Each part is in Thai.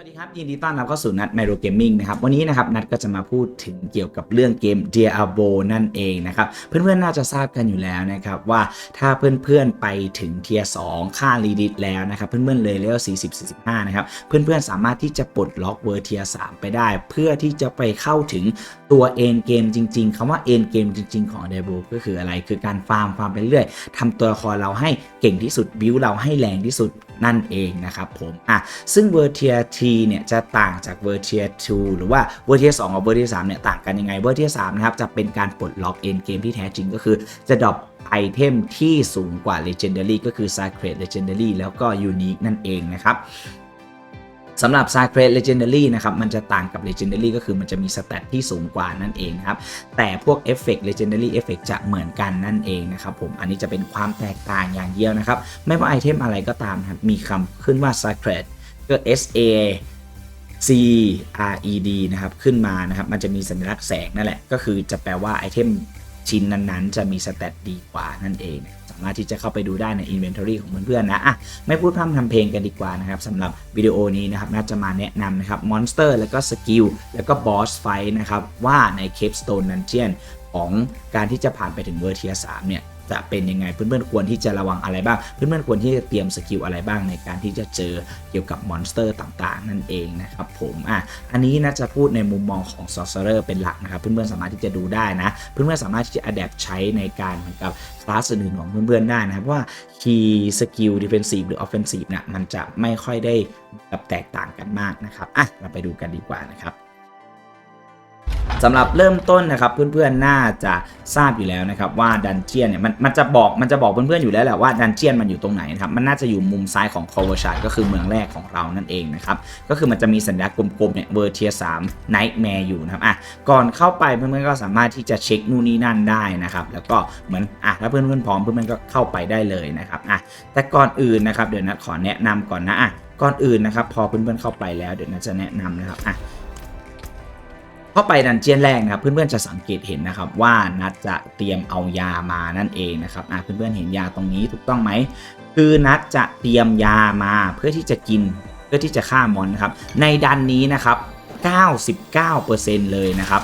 วัสดีครับ ยินดีต้อนรับเข้าสู่นัด m มโ o เกมมิ่งนะครับ วันนี้นะครับนัดก็จะมาพูดถึงเกี่ยวกับเรื่องเกม Diablo นั่นเองนะครับ เพื่อนๆน่าจะทราบกันอยู่แล้วนะครับว่าถ้าเพื่อนๆไปถึงเทียร์2ค่ารีดิตแล้วนะครับเพื่อนๆเลยเลเวล40 45 นะครับ เพื่อนๆสามารถที่จะปลดล็อกเวอร์เทียร์3ไปได้ เพื่อที่จะไปเข้าถึงตัวเอ็นเกมจริง ๆคำว่าเอ็นเกมจริง ๆของ Diablo ก็คืออะไรคือการฟาร์มฟาร์มไปเรื่อยทำตัวละครเราให้เก่งที่สุดบิวเราให้แรงที่สุด นั่นเองนะครับผมอะซึ่งเวอร์เทียทีเนี่ยจะต่างจากเวอร์เทีย2หรือว่าเวอร์เทีย2กับเวอร์เทีย3เนี่ยต่างกันยังไงเวอร์เทีย3นะครับจะเป็นการปลดล็อกเอ็นเกมที่แท้จริงก็คือจะดรอปไอเทมที่สูงกว่า Legendary ก็คือ Sacred Legendary แล้วก็ Unique นั่นเองนะครับ สำหรับ Sacred Legendary นะครับ มันจะต่างกับ Legendary ก็คือมันจะมีสเตตที่สูงกว่านั่นเองนะครับ แต่พวก Effect Legendary Effect จะเหมือนกันนั่นเองนะครับผม อันนี้จะเป็นความแตกต่างอย่างเดียวนะครับ ไม่ว่าไอเทมอะไรก็ตามครับมีคำขึ้นว่า Sacred ก็ S A C R E D นะครับ ขึ้นมานะครับ มันจะมีสัญลักษณ์แสงนั่นแหละ ก็คือจะแปลว่าไอเทมชิ้นนั้นๆ จะมีสเตตดีกว่านั่นเองามารถที่จะเข้าไปดูได้ใน Inventory ของเพื่อนๆนะอะไม่พูดพร่ำทำเพลงกันดีกว่านะครับสำหรับวิดีโอนี้นะครับน่าจะมาแนะนำนะครับมอนสเตอร์แล้วก็สกิลแล้วก็บอสไฟนะครับว่าใน Cave Stone Dungeon ของการที่จะผ่านไปถึงเวอร์เทีย3เนี่ย จะเป็นยังไงเพื่อนๆควรที่จะระวังอะไรบ้าง เพื่อนๆควรที่จะเตรียมสกิลอะไรบ้างในการที่จะเจอเกี่ยวกับมอนสเตอร์ต่างๆ นั่นเองนะครับผมอะอันนี้นะจะพูดในมุมมองของ Sorcerer เป็นหลักนะครับเพื่อนๆสามารถที่จะดูได้นะเพื่อนๆสามารถที่จะ adapt ใช้ในการเหมือนกับคลาสอื่นของเพื่อนๆได้นะครับว่า key skill defensive หรือ offensive เนี่ยมันจะไม่ค่อยได้แบบแตกต่างกันมากนะครับอะเราไปดูกันดีกว่านะครับ สำหรับเริ่มต้นนะครับเพื่อนๆน่าจะทราบอยู่แล้วนะครับว่าดันเจียนเนี่ยมันมันจะบอกมันจะบอกเพื่อนๆอยู่แล้วแหละว่าดันเจียนมันอยู่ตรงไหนนะครับมันน่าจะอยู่มุมซ้ายของคอเวอร์ชาร์ก็คือเมืองแรกของเรานั่นเองนะครับก็คือมันจะมีสัญลักษณ์กลมๆเนี่ยเวอร์เทียสามไนท์แมร์อยู่นะครับอะก่อนเข้าไปเพื่อนๆก็สามารถที่จะเช็คนู่นนี่นั่นได้นะครับแล้วก็เหมือนอะถ้าเพื่อนๆพร้อมเพื่อนๆก็เข้าไปได้เลยนะครับอะแต่ก่อนอื่นนะครับเดี๋ยวนะขอแนะนำก่อนนะอะก่อนอื่นนะครับพอเพื่อนๆเข้าไปแล้วเดี๋ยวนะจะแนะนำนะครับอะ เข้าไปดันเจียนแรกนะครับเพื่อนๆจะสังเกตเห็นนะครับว่านัดจะเตรียมเอายามานั่นเองนะครับอะเพื่อนๆเห็นยาตรงนี้ถูกต้องไหมคือนัดจะเตรียมยามาเพื่อที่จะกินเพื่อที่จะฆ่ามอนนะครับในดันนี้นะครับ 99%เลยนะครับ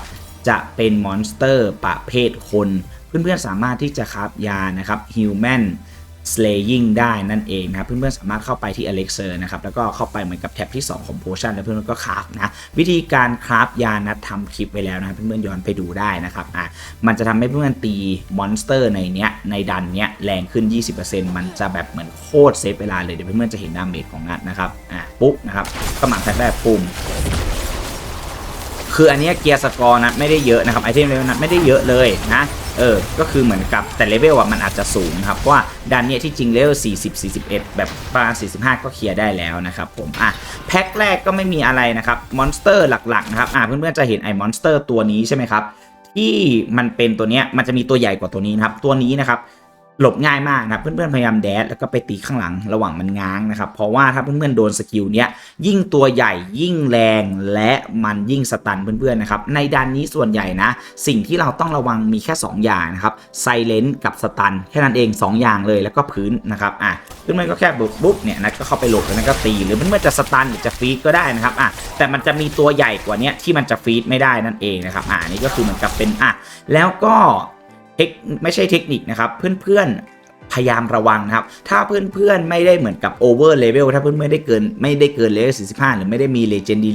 จะเป็นมอนสเตอร์ประเภทคน เพื่อนๆสามารถที่จะคราฟยานะครับ Human Slaying ได้นั่นเองนะครับเพื่อนๆสามารถเข้าไปที่ Elixir นะครับแล้วก็เข้าไปเหมือนกับแท็บที่ 2 ของ Potion แล้วเพื่อนๆก็คราฟนะวิธีการคราฟยานัดทำคลิปไว้แล้วนะครับเพื่อนๆย้อนไปดูได้นะครับอะมันจะทำให้เพื่อนๆตีมอนสเตอร์ในเนี้ยในดันเนี้ยแรงขึ้น 20%มันจะแบบเหมือนโคตรเซฟเวลาเลยเดี๋ยวเพื่อนๆจะเห็นดาเมจของนัดนะครับอะปุ๊บนะครับก็หมักแท็บแรกปุ่ม คืออันนี้เกียร์สกอร์นะไม่ได้เยอะนะครับไอเทมเลเวลนั้นไม่ได้เยอะเลยนะเออ ก็คือเหมือนกับแต่เลเวลอะมันอาจจะสูงครับ เพราะว่าดันเนี้ยที่จริงเลเวล40 41 แบบประมาณ45 ก็เคลียร์ได้แล้วนะครับผม อะ แพ็คแรกก็ไม่มีอะไรนะครับ มอนสเตอร์หลักๆนะครับ อะเพื่อนๆจะเห็นไอ้มอนสเตอร์ตัวนี้ใช่ไหมครับ ที่มันเป็นตัวเนี้ยมันจะมีตัวใหญ่กว่าตัวนี้นะครับ ตัวนี้นะครับ หลบง่ายมากนะเพื่อนๆพยายามแดดแล้วก็ไปตีข้างหลังระหว่างมันง้างนะครับ เพราะว่าถ้าเพื่อนๆโดนสกิลเนี้ยยิ่งตัวใหญ่ยิ่งแรงและมันยิ่งสตันเพื่อนๆนะครับในดันนี้ส่วนใหญ่นะ สิ่งที่เราต้องระวังมีแค่ 2 อย่างนะครับไซเลนกับสตันแค่นั้นเอง 2 อย่างเลยแล้วก็พื้นนะครับอะเพื่อนๆก็แค่บุกปุ๊บเนี่ยนะก็เข้าไปหลบแล้วก็ตี หรือเพื่อนๆจะสตันหรือจะฟีดก็ได้นะครับอะแต่มันจะมีตัวใหญ่กว่านี้ที่มันจะฟีดไม่ได้นั่นเองนะครับอะอันนี้ก็คือเหมือนกับเป็นอะแล้วก็ เทคไม่ใช่เทคนิคนะครับ เพื่อนๆพยายามระวังนะครับ ถ้าเพื่อนๆไม่ได้เหมือนกับโอเวอร์เลเวลถ้าเพื่อนไม่ได้เกินไม่ได้เกินเลเวล45 หรือไม่ได้มีเลเจนด y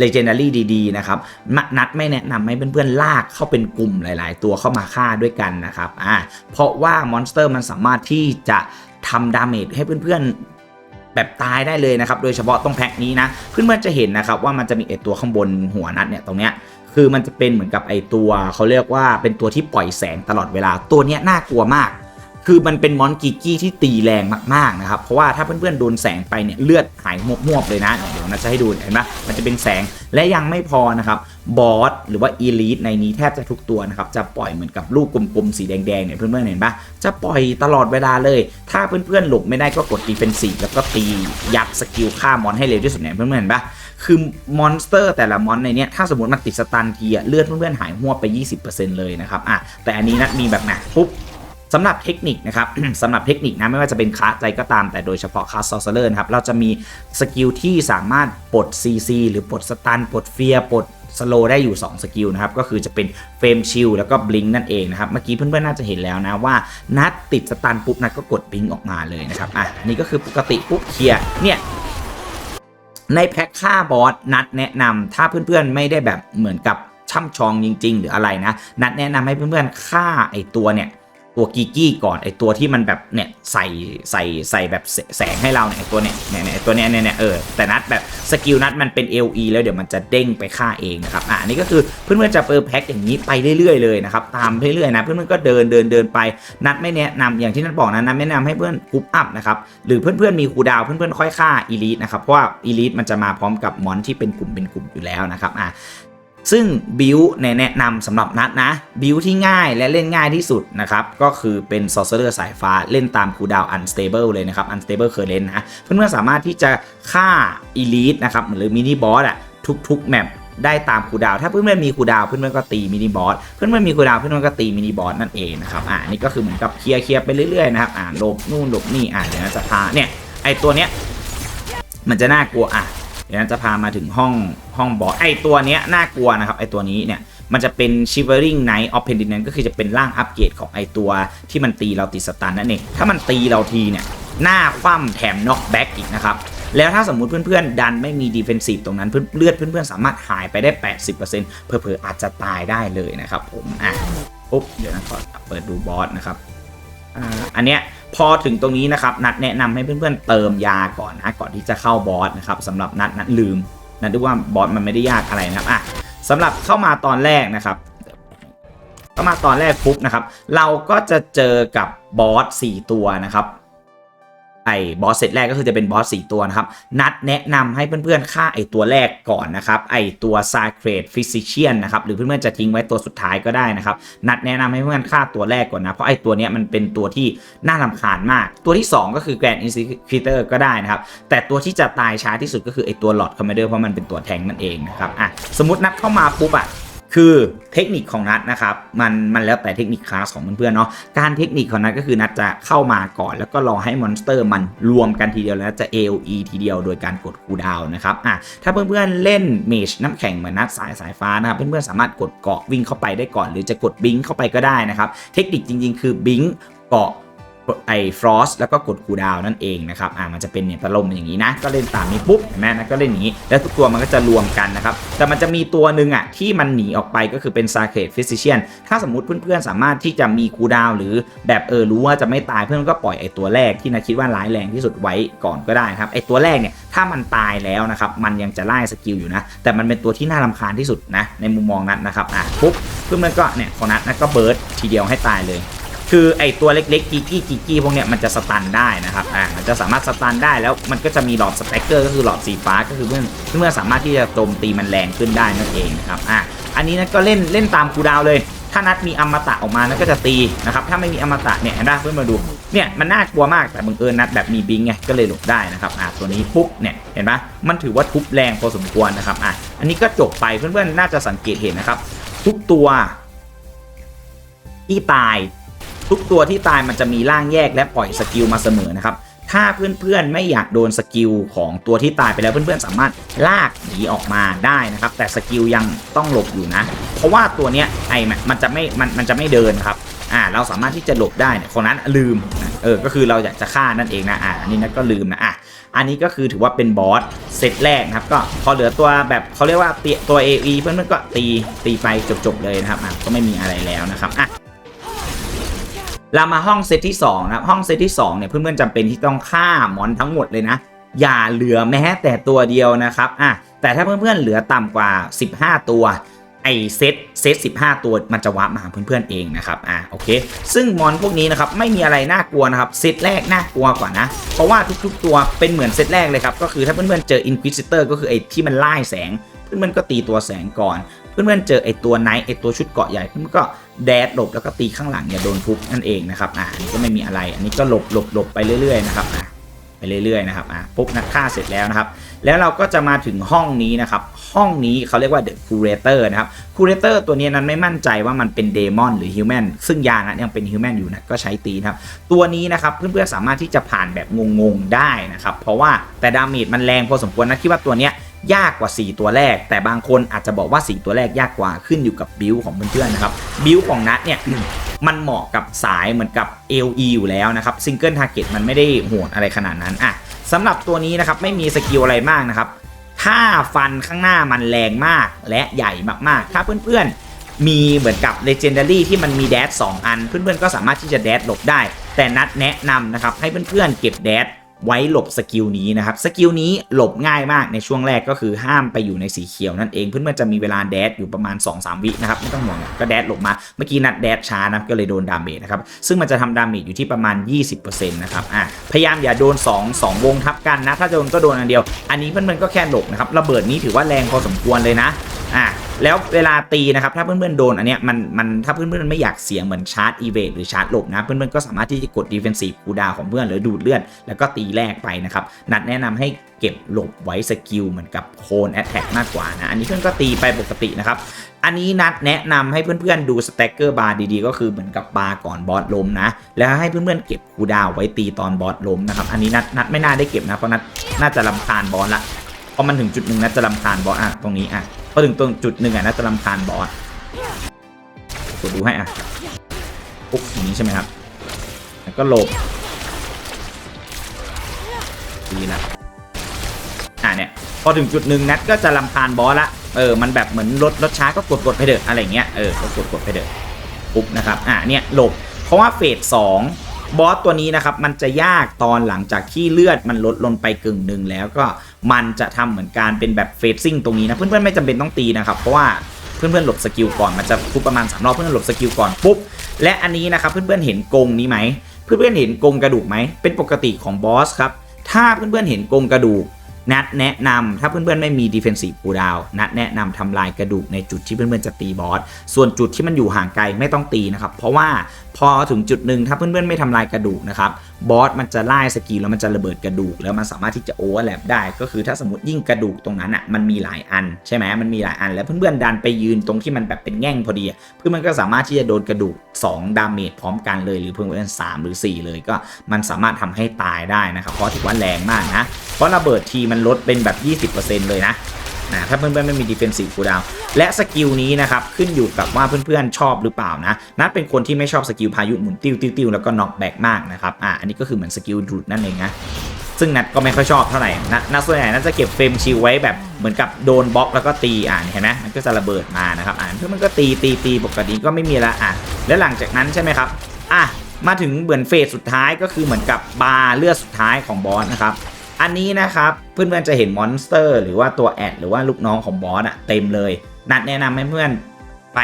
เลเจนดารี่ดีๆนะครับมนัดไม่แนะนำให้เพื่อนๆลากเข้าเป็นกลุ่มหลาย ๆ ตัวเข้ามาฆ่าด้วยกันนะครับอ่าเพราะว่ามอนสเตอร์มันสามารถที่จะทำดาเมจให้เพื่อนๆ แบบตายได้เลยนะครับโดยเฉพาะตรงแพ็คนี้นะเพื่อนๆจะเห็นนะครับว่ามันจะมีไอตัวข้างบนหัวนัดเนี่ยตรงเนี้ยคือมันจะเป็นเหมือนกับไอตัวเขาเรียกว่าเป็นตัวที่ปล่อยแสงตลอดเวลาตัวเนี้ยน่ากลัวมาก คือมันเป็นมอนกิกี้ที่ตีแรงมากๆนะครับเพราะว่าถ้าเพื่อนๆโดนแสงไปเนี่ยเลือดหายมวบๆเลยนะเดี๋ยวนะจะให้ดูเห็นไหมมันจะเป็นแสงและยังไม่พอนะครับบอสหรือว่าอีลิทในนี้แทบจะทุกตัวนะครับจะปล่อยเหมือนกับลูกกลมๆสีแดงๆเนี่ยเพื่อนๆเห็นปะจะปล่อยตลอดเวลาเลย ถ้าเพื่อนๆหลบไม่ได้ก็กดดีเฟนซีแล้วก็ตียัดสกิลฆ่ามอนให้เร็วที่สุดเนี่ยเพื่อนๆเห็นปะคือมอนสเตอร์แต่ละมอนในนี้ถ้าสมมติมันติดสตันทีอะเลือดเพื่อนๆหายหัวบไป 20%เลยนะครับอะแต่อันนี้นะมีแบบหนปุ๊บ สำหรับเทคนิคนะครับสำหรับเทคนิคนะไม่ว่าจะเป็นคลาสอะไรก็ตามแต่โดยเฉพาะคลาสซอสเลอร์นะครับเราจะมีสกิลที่สามารถปลด CC หรือปลดสตันปลดเฟียปลดสโลได้อยู่ 2 สกิลนะครับ ก็คือจะเป็นเฟรมชิลแล้วก็บลิงนั่นเองนะครับ เมื่อกี้เพื่อนๆน่าจะเห็นแล้วนะว่า นัดติดสตันปุ๊บนัดก็กดบลิงออกมาเลยนะครับ อะนนี้ก็คือปกติปุ๊บเคลียร์เนี่ยในแพ็คค่าบอสนัดแนะนำถ้าเพื่อนๆไม่ได้แบบเหมือนกับช่ำชองจริง ๆ หรืออะไรนะ นัดแนะนำให้เพื่อนๆฆ่าไอตัวเนี่ย ตัวกีกี้ก่อนไอตัวที่มันแบบเนี่ยใส่ใส่ใส่แบบแสงให้เราเนี่ยไอตัวเนี่ยเนี่ยเนี่ยไอตัวเนี้ยเนี่ยเนี่ยเออแต่นัดแบบสกิลนัดมันเป็น LE แล้วเดี๋ยวมันจะเด้งไปฆ่าเองนะครับอะนนี้ก็คือเพื่อนๆจะเปิดแพ็คอย่างนี้ไปเรื่อยๆเลยนะครับตามเรื่อยๆนะเพื่อนๆก็เดินเดินเดินไปนัดไม่แนะนำอย่างที่นัดบอกนะนัดไม่แนะนำให้เพื่อนกรุ๊ปอัพนะครับหรือเพื่อนๆมีคูดาวน์เพื่อนๆค่อยฆ่าอีลิทนะครับเพราะว่าอีลิทมันจะมาพร้อมกับมอนที่เป็นกลุ่มเป็นกลุ่มอยู่แล้วนะครับอะ ซึ่งบิวในแนะนำสำหรับนัดนะ บิวที่ง่ายและเล่นง่ายที่สุดนะครับ ก็คือเป็น Sorcerer สายฟ้าเล่นตามคูดาว Unstable เลยนะครับ Unstable Current นนะเพื่อนๆสามารถที่จะฆ่า Elite นะครับหรือมินิบอสอะทุกๆแมปได้ตามคูดาว ถ้าเพื่อนๆมีคูดาวเพื่อนๆก็ตีมินิบอส เพื่อนๆมีคูดาวเพื่อนๆก็ตีมินิบอสนั่นเองนะครับ อ่านี่ก็คือเหมือนกับเคลียร์เคลียร์ไปเรื่อยๆนะครับ อ่าหลบนู่นหลบนี่ อ่าเดี๋ยวจะพาเนี่ย ไอตัวเนี้ยมันจะน่ากลัว อะ เดี๋ยวจะพามาถึงห้องห้องบอสไอตัวเนี้ยน่ากลัวนะครับไอตัวนี้เนี่ยมันจะเป็น Shivering Knight of Pendant ก็คือจะเป็นร่างอัปเกรดของไอตัวที่มันตีเราติดสตันนั่นเองถ้ามันตีเราทีเนี่ยหน้าคว่ำแถมน็อกแบ็กอีกนะครับแล้วถ้าสมมุติเพื่อนๆ ดันไม่มีดีเฟนซีฟตรงนั้นเพื่อเลือดเพื่อนๆ สามารถหายไปได้ 80%เผลอๆอาจจะตายได้เลยนะครับผมอะปุ๊บเดี๋ยวนะขอเปิดดูบอสนะครับอ่าอันเนี้ย พอถึงตรงนี้นะครับนัดแนะนำให้เพื่อนๆเติมยาก่อนนะก่อนที่จะเข้าบอสนะครับสำหรับนัดนัดลืมนัดดูว่าบอสมันไม่ได้ยากอะไรนะครับอะสำหรับเข้ามาตอนแรกนะครับเข้ามาตอนแรกปุ๊บนะครับ เราก็จะเจอกับบอส4ตัวนะครับ ไอ้บอสเซตแรกก็คือจะเป็นบอส4ตัวนะครับ นัดแนะนำให้เพื่อนๆฆ่าไอ้ตัวแรกก่อนนะครับ ไอ้ตัว Sacred Physician นะครับ หรือเพื่อนๆจะทิ้งไว้ตัวสุดท้ายก็ได้นะครับ นัดแนะนำให้เพื่อนๆฆ่าตัวแรกก่อนนะ เพราะไอ้ตัวเนี้ยมันเป็นตัวที่น่ารำคาญมาก ตัวที่ 2 ก็คือ Grand Inquisitor ก็ได้นะครับ แต่ตัวที่จะตายช้าที่สุดก็คือไอ้ตัว Lord Commander เพราะมันเป็นตัวแทงนั่นเองนะครับ อะ สมมตินัดเข้ามาปุ๊บอะ คือเทคนิคของนัดนะครับมันมันแล้วแต่เทคนิคคลาสของเพื่อนๆเนาะการเทคนิคของนัดก็คือนัดจะเข้ามาก่อน แล้วก็รอให้มอนสเตอร์มันรวมกันทีเดียวแล้วจะ AOE ทีเดียวโดยการกดคูดาวนะครับอะถ้าเพื่อนๆเล่นเมจน้ำแข็งเหมือนนัดสายสายฟ้านะครับเพื่อนๆสามารถกดเกาะวิ่งเข้าไปได้ก่อน หรือจะกดบิงเข้าไปก็ได้นะครับเทคนิคจริงๆ คือบิงเกาะ ไอ้ฟรอสแล้วก็กดคูดาวนั่นเองนะครับอ่ามันจะเป็นเนี่ยตะลมอย่างนี้นะ ก็เล่นตามนี้ปุ๊บเห็นไหมนะก็เล่นอย่างนี้ แล้วทุกตัวมันก็จะรวมกันนะครับ แต่มันจะมีตัวหนึ่งอะที่มันหนีออกไปก็คือเป็น Sacred Physician ถ้าสมมติเพื่อนๆสามารถที่จะมีคูดาวหรือแบบเออรู้ว่าจะไม่ตายเพื่อนก็ปล่อยไอ้ตัวแรกที่นาคิดว่าร้ายแรงที่สุดไว้ก่อนก็ได้ครับไอ้ตัวแรกเนี่ยถ้ามันตายแล้วนะครับมันยังจะไล่สกิลอยู่นะแต่มันเป็นตัวที่น่ารำคาญที่สุดนะในมุมมองนัดนะครับอะปุ๊บเพื่อนๆก็เนี่ยของนัดนัดก็เบิร์ดทีเดียวให้ตายเลย คือไอตัวเล็กๆกีกี้กีกี้พวกเนี้ยมันจะสตันได้นะครับอ่ามันจะสามารถสตันได้แล้วมันก็จะมีหลอดสเปกเกอร์ก็คือหลอดสีฟ้าก็คือเพื่อเพื่อสามารถที่จะโจมตีมันแรงขึ้นได้นั่นเองนะครับอ่าอันนี้นะก็เล่นเล่นตามคูดาวเลยถ้านัดมีอมตะออกมานัดก็จะตีนะครับถ้าไม่มีอมตะเนี่ยเห็นไหมเพื่อนมาดูเนี่ยมันน่ากลัวมากแต่บังเอิญนัดแบบมีบิงไงก็เลยหลบได้นะครับอ่าตัวนี้ปุ๊บเนี่ยเห็นไหมมันถือว่าทุบแรงพอสมควรนะครับอ่าอันนี้ก็จบไปเพื่อนๆน่าจะสังเกตเห็นนะครับ ทุกตัวที่ตาย ทุกตัวที่ตายมันจะมีร่างแยกและปล่อยสกิลมาเสมอนะครับ ถ้าเพื่อนๆไม่อยากโดนสกิลของตัวที่ตายไปแล้วเพื่อนๆสามารถลากหนีออกมาได้นะครับ แต่สกิลยังต้องหลบอยู่นะ เพราะว่าตัวเนี้ยไอ้มันมันจะไม่มันมันจะไม่เดินครับอ่าเราสามารถที่จะหลบได้เนี่ยคนนั้นลืมนะเออก็คือเราอยากจะฆ่านั่นเองนะอ่าอันนี้นัทก็ลืมนะอะอันนี้ก็คือถือว่าเป็นบอสเซตแรกนะครับ ก็พอเหลือตัวแบบเขาเรียกว่าเตียตัว AE เพื่อนๆก็ตีตีไปจบๆเลยนะครับอะก็ไม่มีอะไรแล้วนะครับอะ เรามาห้องเซตที่2นะครับห้องเซตที่2เนี่ยเพื่อนๆจำเป็นที่ต้องฆ่ามอนทั้งหมดเลยนะ อย่าเหลือแม้แต่ตัวเดียวนะครับอะแต่ถ้าเพื่อนๆเหลือต่ำกว่า 15 ตัวไอเซตเซต15 ตัวมันจะวาร์ปมาหาเพื่อนๆเองนะครับอะโอเค ซึ่งมอนพวกนี้นะครับไม่มีอะไรน่ากลัวนะครับเซตแรกน่ากลัวกว่านะ เพราะว่าทุกๆตัวเป็นเหมือนเซตแรกเลยครับก็คือถ้าเพื่อนๆเจอ Inquisitor ก็คือไอที่มันไล่แสงเพื่อนๆก็ตีตัวแสงก่อน เพื่อนๆเจอไอตัวไนท์ไอตัวชุดเกาะใหญ่เพื่อนๆก็แดดหลบแล้วก็ตีข้างหลังอย่าโดนทุบนั่นเองนะครับอ่าอันนี้ก็ไม่มีอะไร อันนี้ก็หลบหลบหลบไปเรื่อยๆนะครับอะไปเรื่อยๆนะครับอะปุ๊บนักฆ่าเสร็จแล้วนะครับ แล้วเราก็จะมาถึงห้องนี้นะครับ ห้องนี้เขาเรียกว่า The Curator นะครับ Curator ตัวนี้นั้นไม่มั่นใจว่ามันเป็นเดมอนหรือฮิวแมนซึ่งยานะยังเป็นฮิวแมนอยู่นะก็ใช้ตีนะครับ ตัวนี้นะครับเพื่อนๆสามารถที่จะผ่านแบบงงๆได้นะครับ เพราะว่าแต่ดาเมจมันแรงพอสมควรนะคิดว่าตัวเนี้ย ยากกว่า 4 ตัวแรก แต่บางคนอาจจะบอกว่า 4 ตัวแรกยากกว่าขึ้นอยู่กับบิลของเพื่อนๆนะครับบิลของนัทเนี่ยมันเหมาะกับสายเหมือนกับ LE อยู่แล้วนะครับซิงเกิลทาร์เก็ตมันไม่ได้โหดอะไรขนาดนั้นอะสำหรับตัวนี้นะครับไม่มีสกิลอะไรมากนะครับถ้าฟันข้างหน้ามันแรงมากและใหญ่มากๆ ถ้าเพื่อนๆ มีเหมือนกับ Legendary ที่มันมีแดด2อัน เพื่อนๆ ก็สามารถที่จะแดดหลบได้ แต่นัดแนะนำนะครับให้เพื่อนๆ เก็บแดด ไว้หลบสกิลนี้นะครับสกิลนี้หลบง่ายมากในช่วงแรกก็คือห้ามไปอยู่ในสีเขียวนั่นเองเพื่อนๆจะมีเวลาแดดอยู่ประมาณ 2-3 วินะครับไม่ต้องห่วงก็แดดหลบมาเมื่อกี้นัดแดดช้านะก็เลยโดนดาเมจนะครับซึ่งมันจะทำดาเมจอยู่ที่ประมาณ 20%นะครับอะพยายามอย่าโดน 2 2 วงทับกันนะถ้าโดนก็โดนอันเดียว อันนี้เพื่อนๆก็แค่หลบนะครับระเบิดนี้ถือว่าแรงพอสมควรเลยนะอะ แล้วเวลาตีนะครับถ้าเพื่อนๆโดนอันเนี้ยมันมันถ้าเพื่อนๆไม่อยากเสียงเหมือนชาร์จอีเวทหรือชาร์จหลบนะเพื่อนๆก็สามารถที่จะกดดีเฟนซีฟคูดาวของเพื่อนหรือดูดเลือดแล้วก็ตีแรกไปนะครับนัดแนะนำให้เก็บหลบไว้สกิลเหมือนกับโคนแอตแทกมากกว่านะอันนี้เพื่อนก็ตีไปปกตินะครับอันนี้นัดแนะนำให้เพื่อนๆดูสแต็กเกอร์บาร์ดีๆ ก็คือเหมือนกับบาร์ก่อนบอสล้มนะ แล้วให้เพื่อนๆเก็บคูดาวไว้ตีตอนบอสล้มนะครับอันนี้นัดนัดไม่น่าได้เก็บนะเพราะนัดน่าจะลำคาญบอสละพอมันถึงจุดหนึ่งนัดจะลำคาญบอสอะตรงนี้อะ อถึงตรงจุดหนึ่งอะนัดจะลำคาญบอสกดดูให้อะปุ๊บอย่างนี้ใช่ไหมครับ แล้วก็หลบดีละอะเนี่ย พอถึงจุดหนึ่งนัดก็จะลำคาญบอสละ เออ มันแบบเหมือนรถรถช้าก็กดกดไปเถอะอะไรเงี้ย เออ ก็กดกดไปเถอะปุ๊บนะครับ อะเนี่ยหลบ เพราะว่าเฟสสอง บอสตัวนี้นะครับมันจะยากตอนหลังจากที่เลือดมันลดลงไปกึ่งหนึ่งแล้วก็มันจะทำเหมือนการเป็นแบบเฟสซิ่งตรงนี้นะเพื่อนๆไม่จำเป็นต้องตีนะครับเพราะว่าเพื่อนๆหลบสกิลก่อนมันจะทุบประมาณสามรอบเพื่อนๆหลบสกิลก่อนปุ๊บและอันนี้นะครับเพื่อนๆเห็นกรงนี้ไหมเพื่อนๆเห็นกรงกระดูกไหมเป็นปกติของบอสครับถ้าเพื่อนๆเห็นกรงกระดูกนัดแนะนำถ้าเพื่อนๆไม่มี defensive cool down นัดแนะนำทำลายกระดูกในจุดที่เพื่อนๆจะตีบอส ส่วนจุดที่มันอยู่ห่างไกลไม่ต้องตีนะครับ เพราะว่า พอถึงจุดหนึ่งถ้าเพื่อนๆไม่ทำลายกระดูกนะครับบอสมันจะไล่สกิลแล้วมันจะระเบิดกระดูก แล้วมันสามารถที่จะโอเวอร์แลปได้ ก็คือถ้าสมมติยิ่งกระดูกตรงนั้นอะมันมีหลายอันใช่ไหมมันมีหลายอัน แล้วเพื่อนๆดันไปยืนตรงที่มันแบบเป็นแง่งพอดี เพื่อนมันก็สามารถที่จะโดนกระดูก 2 ดาเมจพร้อมกันเลยหรือเพื่อนๆสามหรือ 4 เลยก็มันสามารถทำให้ตายได้นะครับเพราะถือว่าแรงมากนะเพราะระเบิดทีมันลดเป็นแบบ 20%เลยนะ นะถ้าเพื่อนๆไม่มี defensive cooldown และสกิลนี้นะครับขึ้นอยู่กับว่าเพื่อนๆชอบหรือเปล่านะนัดเป็นคนที่ไม่ชอบสกิลพายุหมุนติ้วติ้วติ้วแล้วก็น็อกแบกมากนะครับอะอันนี้ก็คือเหมือนสกิลดูดนั่นเองนะซึ่งนัดก็ไม่ค่อยชอบเท่าไหร่นะนัดส่วนใหญ่นัดจะเก็บเฟรมชิลไว้แบบเหมือนกับโดนบล็อกแล้วก็ตีอ่านเห็นไหมมันก็จะระเบิดมานะครับอ่านเพื่อมันก็ตีตีตีปกติก็ไม่มีละอะแล้วหลังจากนั้นใช่ไหมครับอะมาถึงเหมือนเฟสสุดท้ายก็คือเหมือนกับบาร์เลือดสุดท้ายของบอสนะครับ อันนี้นะครับเพื่อนๆจะเห็นมอนสเตอร์ หรือว่าตัวแอดหรือว่าลูกน้องของบอสอะเต็มเลย นัดแนะนำให้เพื่อนไป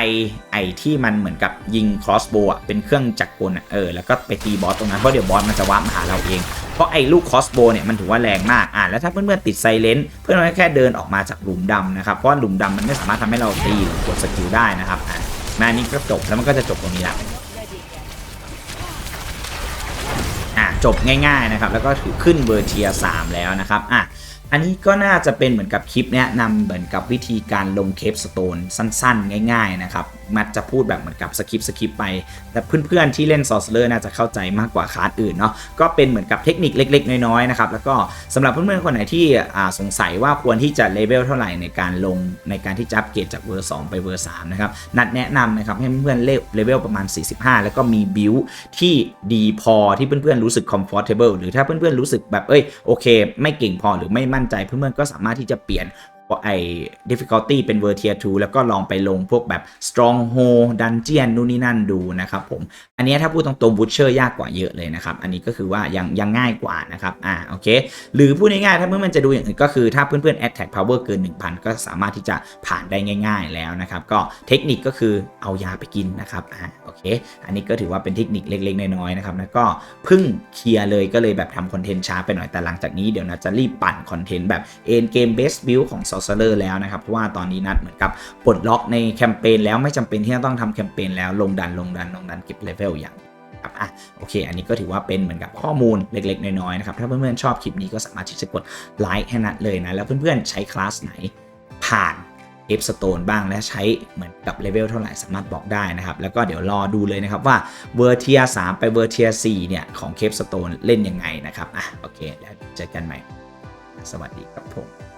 ไอ้ที่มันเหมือนกับยิงครอสโบว์เป็นเครื่องจักรกลอะเออแล้วก็ไปตีบอสตรงนั้นเพราะเดี๋ยวบอสมันจะวาร์ปมาหาเราเอง เพราะไอ้ลูกครอสโบว์เนี่ยมันถือว่าแรงมากอะแล้วถ้าเพื่อนๆติดไซเลนต์เพื่อนๆแค่เดินออกมาจากหลุมดำนะครับเพราะหลุมดำมันไม่สามารถทำให้เราตีหรือกดสกิลได้นะครับอะม่นี้ก็จบแล้วมันก็จะจบตรงนี้ละ จบง่ายๆนะครับแล้วก็ถือขึ้นเบอร์เทียสามแล้วนะครับอะอันนี้ก็น่าจะเป็นเหมือนกับคลิปแนะนำเหมือนกับวิธีการลงเคปสโตนสั้นๆ ง่าย ๆนะครับมัดจะพูดแบบเหมือนกับสคริปต์สคริปไป แต่เพื่อนๆที่เล่นซอสเลอร์น่าจะเข้าใจมากกว่าคลาสอื่นเนาะก็เป็นเหมือนกับเทคนิคเล็ก ๆ น้อยๆนะครับแล้วก็สำหรับเพื่อนๆคนไหนที่สงสัยว่าควรที่จะเลเวลเท่าไหร่ในการลงในการที่จะอัปเกรดจากเวอร์2ไปเวอร์3นะครับนัดแนะนำนะครับให้เพื่อนๆเลเวลประมาณ 45 แล้วก็มีบิลที่ดีพอที่เพื่อนๆรู้สึก comfortable หรือถ้าเพื่อนๆรู้สึกแบบเอ้ยโอเค ไม่เก่งพอหรือไม่มั่นใจเพื่อนๆก็สามารถที่จะเปลี่ยน ไอ้ difficulty เป็น v e r tier 2แล้วก็ลองไปลงพวกแบบ stronghold dungeon นู่นนี่นั่นดูนะครับผม อันนี้ถ้าพูดตรงๆ butcher ยากกว่าเยอะเลยนะครับ อันนี้ก็คือว่ายังยังง่ายกว่านะครับ อ่า โอเค หรือพูดง่ายๆ ถ้าเพื่อนจะดูอย่างอื่นก็คือถ้าเพื่อนๆ attack power เกิน 1,000 ก็สามารถที่จะผ่านได้ง่าย ๆ แล้วนะครับ ก็เทคนิคก็คือเอายาไปกินนะครับ อ่า โอเค อันนี้ก็ถือว่าเป็นเทคนิคเล็ก ๆ น้อยๆ นะครับ แล้วก็เพิ่งเคลียร์เลยก็เลยแบบทำคอนเทนต์ช้าไปหน่อย แต่หลังจากนี้เดี๋ยวนะจะรีบปั่นคอนเทนต์แบบ end game best build ของ sorcerer แล้วนะครับ เพราะว่าตอนนี้นัดเหมือนกับปลดล็อกในแคมเปญแล้วไม่จำเป็นที่จะต้องทำแคมเปญแล้วลงดันลงดันลงดันเก็บเลเวลอย่างนะครับอะโอเค อันนี้ก็ถือว่าเป็นเหมือนกับข้อมูลเล็กๆ น้อยๆนะครับ ถ้าเพื่อนๆชอบคลิปนี้ก็สามารถที่จะกดไลค์ให้นัดเลยนะ แล้วเพื่อนๆใช้คลาสไหนผ่านเอฟสโตนบ้างและใช้เหมือนกับเลเวลเท่าไหร่สามารถบอกได้นะครับ แล้วก็เดี๋ยวรอดูเลยนะครับว่าเวอร์เทีย3ไปเวอร์เทีย4เนี่ยของเคปสโตนเล่นยังไงนะครับอะโอเค แล้วเจอกันใหม่ สวัสดีครับผม